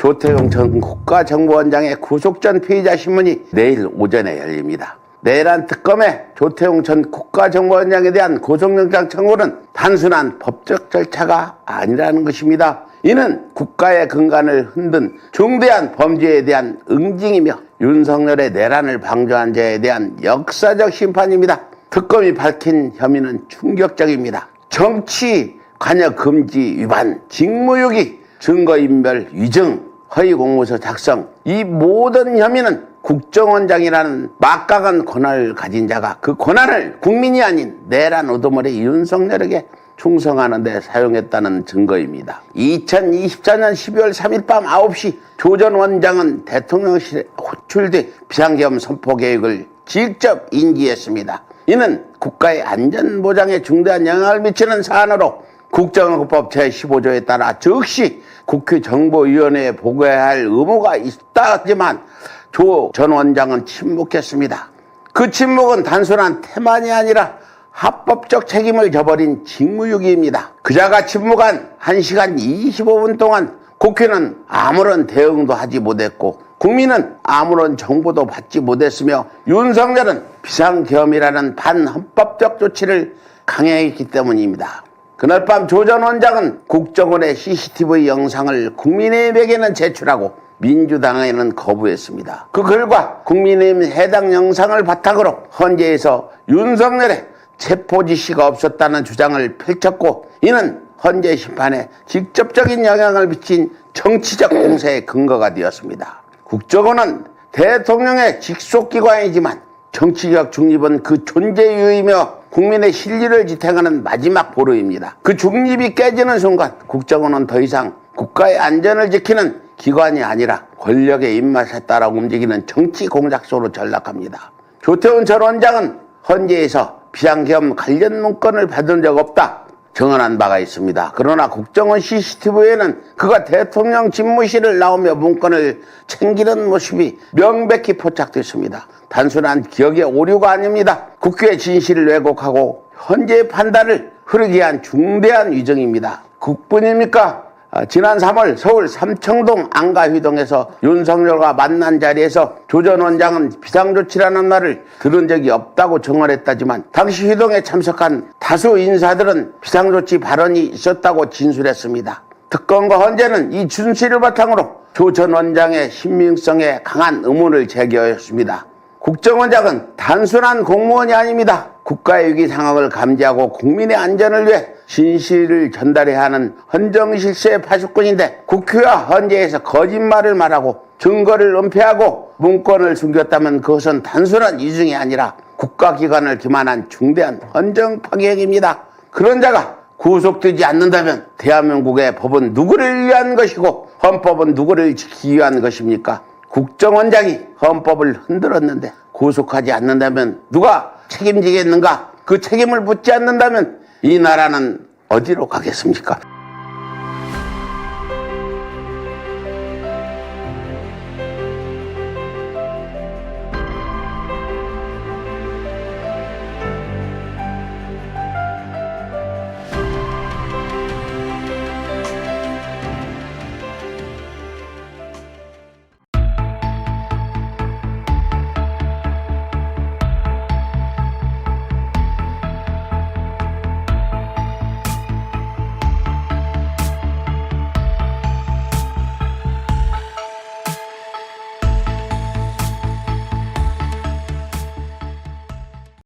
조태용 전 국가정보원장의 구속 전 피의자 신문이 내일 오전에 열립니다. 내란 특검에 조태용 전 국가정보원장에 대한 구속영장 청구는 단순한 법적 절차가 아니라는 것입니다. 이는 국가의 근간을 흔든 중대한 범죄에 대한 응징이며 윤석열의 내란을 방조한 자에 대한 역사적 심판입니다. 특검이 밝힌 혐의는 충격적입니다. 정치 관여 금지 위반, 직무유기, 증거인멸 위증, 허위 공문서 작성 이 모든 혐의는 국정원장이라는 막강한 권한을 가진 자가 그 권한을 국민이 아닌 내란 우두머리 윤석열에게 충성하는 데 사용했다는 증거입니다. 2024년 12월 3일 밤 9시 조 전 원장은 대통령실에 호출돼 비상계엄 선포 계획을 직접 인지했습니다. 이는 국가의 안전 보장에 중대한 영향을 미치는 사안으로 국정원법 제15조에 따라 즉시 국회 정보위원회에 보고해야 할 의무가 있다지만 조 전 원장은 침묵했습니다. 그 침묵은 단순한 태만이 아니라 합법적 책임을 져버린 직무유기입니다. 그자가 침묵한 1시간 25분 동안 국회는 아무런 대응도 하지 못했고 국민은 아무런 정보도 받지 못했으며 윤석열은 비상계엄이라는 반헌법적 조치를 강행했기 때문입니다. 그날 밤 조 전 원장은 국정원의 CCTV 영상을 국민의힘에게는 제출하고 민주당에는 거부했습니다. 그 결과 국민의힘 해당 영상을 바탕으로 헌재에서 윤석열의 체포 지시가 없었다는 주장을 펼쳤고 이는 헌재 심판에 직접적인 영향을 미친 정치적 공세의 근거가 되었습니다. 국정원은 대통령의 직속기관이지만 정치적 중립은 그 존재유이며 국민의 실리를 지탱하는 마지막 보루입니다. 그 중립이 깨지는 순간 국정원은 더 이상 국가의 안전을 지키는 기관이 아니라 권력의 입맛에 따라 움직이는 정치 공작소로 전락합니다. 조태훈 전 원장은 헌재에서 비상계엄 관련 문건을 받은 적 없다. 증언한 바가 있습니다. 그러나 국정원 CCTV에는 그가 대통령 집무실을 나오며 문건을 챙기는 모습이 명백히 포착됐습니다. 단순한 기억의 오류가 아닙니다. 국회의 진실을 왜곡하고 현재의 판단을 흐르게 한 중대한 위정입니다. 국분입니까? 아, 지난 3월 서울 삼청동 안가휘동에서 윤석열과 만난 자리에서 조 전 원장은 비상조치라는 말을 들은 적이 없다고 증언했다지만 당시 휘동에 참석한 다수 인사들은 비상조치 발언이 있었다고 진술했습니다. 특검과 헌재는 이 준실을 바탕으로 조 전 원장의 신빙성에 강한 의문을 제기하였습니다. 국정원장은 단순한 공무원이 아닙니다. 국가의 위기 상황을 감지하고 국민의 안전을 위해 진실을 전달해야 하는 헌정실세의 파수꾼인데 국회와 헌재에서 거짓말을 말하고 증거를 은폐하고 문건을 숨겼다면 그것은 단순한 이중이 아니라 국가기관을 기만한 중대한 헌정 파괴행입니다. 그런 자가 구속되지 않는다면 대한민국의 법은 누구를 위한 것이고 헌법은 누구를 지키기 위한 것입니까? 국정원장이 헌법을 흔들었는데 구속하지 않는다면 누가 책임지겠는가? 그 책임을 묻지 않는다면 이 나라는 어디로 가겠습니까?